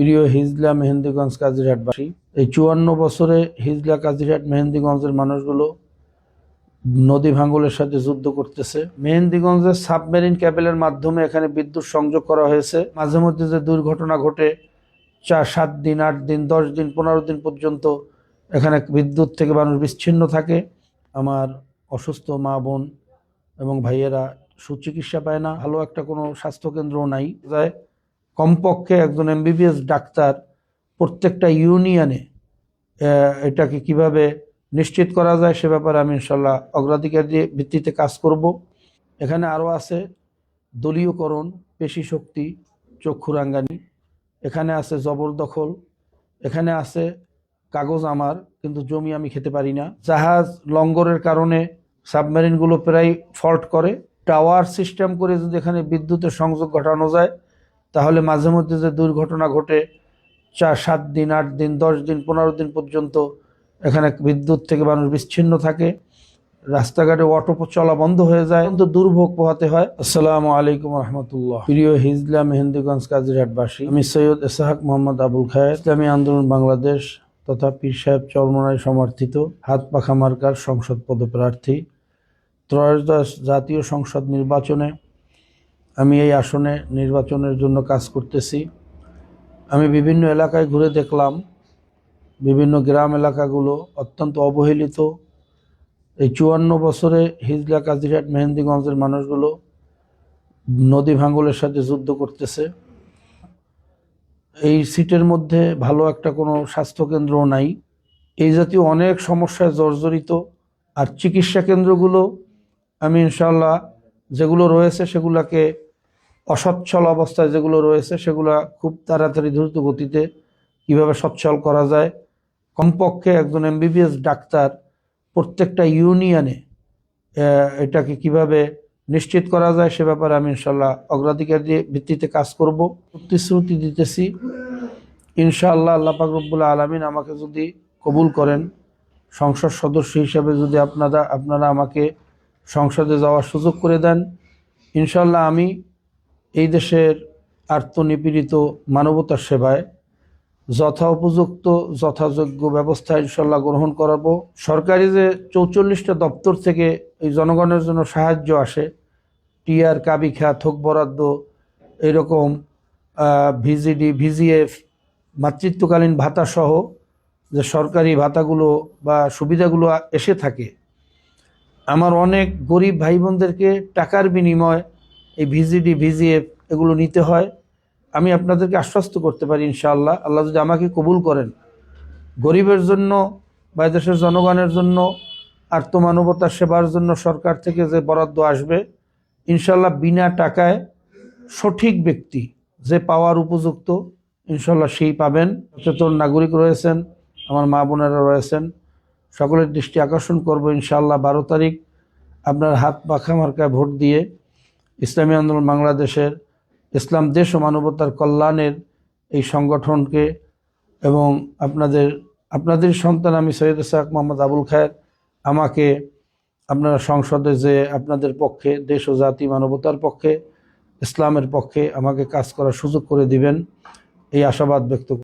প্রিয় হিজলা মেহেন্দিগঞ্জ কাজিরহাটবাসী এই চুয়ান্ন বছরে হিজলা কাজিরহাট মেহেন্দিগঞ্জের মানুষগুলো নদী ভাঙ্গলের সাথে যুদ্ধ করতেছে। মেহেন্দিগঞ্জের সাবমেরিন ক্যাবেলের মাধ্যমে এখানে বিদ্যুৎ সংযোগ করা হয়েছে। মাঝে মধ্যে যে দুর্ঘটনা ঘটে, চার, সাত দিন, আট দিন, দশ দিন, পনেরো দিন পর্যন্ত এখানে বিদ্যুৎ থেকে মানুষ বিচ্ছিন্ন থাকে। আমার অসুস্থ মা বোন এবং ভাইয়েরা সুচিকিৎসা পায় না। ভালো একটা কোনো স্বাস্থ্যকেন্দ্রও নাই। যায় কমপক্ষে একজন এমবিবিএস ডাক্তার প্রত্যেকটা ইউনিয়নে এটাকে কীভাবে নিশ্চিত করা যায় সে ব্যাপারে আমি ইনশাল্লাহ অগ্রাধিকার দিয়ে ভিত্তিতে কাজ করব। এখানে আরও আছে দলীয়করণ, পেশি শক্তি, চক্ষুরাঙ্গানি, এখানে আছে জবরদখল এখানে আছে কাগজ আমার, কিন্তু জমি আমি খেতে পারি না। জাহাজ লঙ্গরের কারণে সাবমেরিনগুলো প্রায় ফল্ট করে। টাওয়ার সিস্টেম করে যদি এখানে বিদ্যুতের সংযোগ ঘটানো যায় তাহলে মাঝে মধ্যে যে দুর্ঘটনা ঘটে, চার, সাত দিন, আট দিন, দশ দিন, পনেরো দিন পর্যন্ত এখানে বিদ্যুৎ থেকে মানুষ বিচ্ছিন্ন থাকে, রাস্তাঘাটে অটো চলা বন্ধ হয়ে যায় কিন্তু দুর্ভোগ পোহাতে হয়। আসসালামু আলাইকুম রহমতুল্লাহ। প্রিয় হিজলা মেহেন্দিগঞ্জ কাজিরহাটবাসী, আমি সৈয়দ এসাহাক মোহাম্মদ আবুল খায়ের। ইসলামী আন্দোলন বাংলাদেশ তথা পীর সাহেব চরমনায় সমর্থিত হাত পাখা মার্কার সংসদ পদপ্রার্থী, ত্রয়োদশ জাতীয় সংসদ নির্বাচনে আমি এই আসনে নির্বাচনের জন্য কাজ করতেছি। আমি বিভিন্ন এলাকায় ঘুরে দেখলাম, বিভিন্ন গ্রাম এলাকাগুলো অত্যন্ত অবহেলিত। এই চুয়ান্ন বছরে হিজলা কাজিরহাট মেহেন্দিগঞ্জের মানুষগুলো নদী ভাঙ্গলের সাথে যুদ্ধ করতেছে। এই সিটের মধ্যে ভালো একটা কোনো স্বাস্থ্যকেন্দ্রও নাই। এই জাতীয় অনেক সমস্যায় জর্জরিত। আর চিকিৎসা কেন্দ্রগুলো আমি ইনশাল্লাহ যেগুলো রয়েছে সেগুলোকে অসচ্ছল অবস্থায় যেগুলো রয়েছে সেগুলো খুব তাড়াতাড়ি দ্রুত গতিতে কীভাবে সচ্ছল করা যায়? কমপক্ষে একজন এমবিবিএস ডাক্তার প্রত্যেকটা ইউনিয়নে এটাকে কীভাবে নিশ্চিত করা যায় সে ব্যাপারে আমি ইনশাল্লাহ অগ্রাধিকার দিয়ে ভিত্তিতে কাজ করব, প্রতিশ্রুতি দিতেছি। ইনশাআল্লাহ আল্লাহ পাক রব্বুল আলমিন আমাকে যদি কবুল করেন, সংসদ সদস্য হিসেবে যদি আপনারা আপনারা আমাকে সংসদে যাওয়ার সুযোগ করে দেন। ইনশাল্লাহ আমি এই দেশের আত্মনিপীড়িত মানবতার সেবায় যথা উপযুক্ত যথাযোগ্য ব্যবস্থা ইনশাল্লাহ গ্রহণ করাবো। সরকারি যে চৌচল্লিশটা দপ্তর থেকে এই জনগণের জন্য সাহায্য আসে, টিআর, কাবিখা, থোক বরাদ্দ, এরকম ভিজিডি, ভিজিএফ, মাতৃত্বকালীন ভাতা সহ যে সরকারি ভাতাগুলো বা সুবিধাগুলো এসে থাকে আমার অনেক গরিব ভাই বোনদেরকে টাকার বিনিময় এই ভিজিডি ভিজিএফ এগুলো নিতে হয়। আমি আপনাদেরকে আশ্বস্ত করতে পারি ইনশাআল্লাহ। আল্লাহ যদি আমাকে কবুল করেন, গরিবের জন্য বা দেশের জনগণের জন্য আত্মমানবতার সেবার জন্য সরকার থেকে যে বরাদ্দ আসবে ইনশাল্লাহ বিনা টাকায় সঠিক ব্যক্তি যে পাওয়ার উপযুক্ত ইনশাল্লাহ সেই পাবেন। সচেতন নাগরিক রয়েছেন, আমার মা বোনেরা রয়েছেন। সকলের দৃষ্টি আকর্ষণ করব ইনশাআল্লাহ। বারো তারিখ আপনার হাত পাখা মার্কায় ভোট দিয়ে ইসলামী আন্দোলন বাংলাদেশের ইসলাম, দেশ ও মানবতার কল্যাণের এই সংগঠনকে এবং আপনাদের আপনাদের সন্তান আমি সৈয়দ ইসাক মোহাম্মদ আবুল খায়ের, আমাকে আপনারা সংসদে যে আপনাদের পক্ষে, দেশ ও জাতি, মানবতার পক্ষে, ইসলামের পক্ষে আমাকে কাজ করার সুযোগ করে দিবেন, এই আশাবাদ ব্যক্ত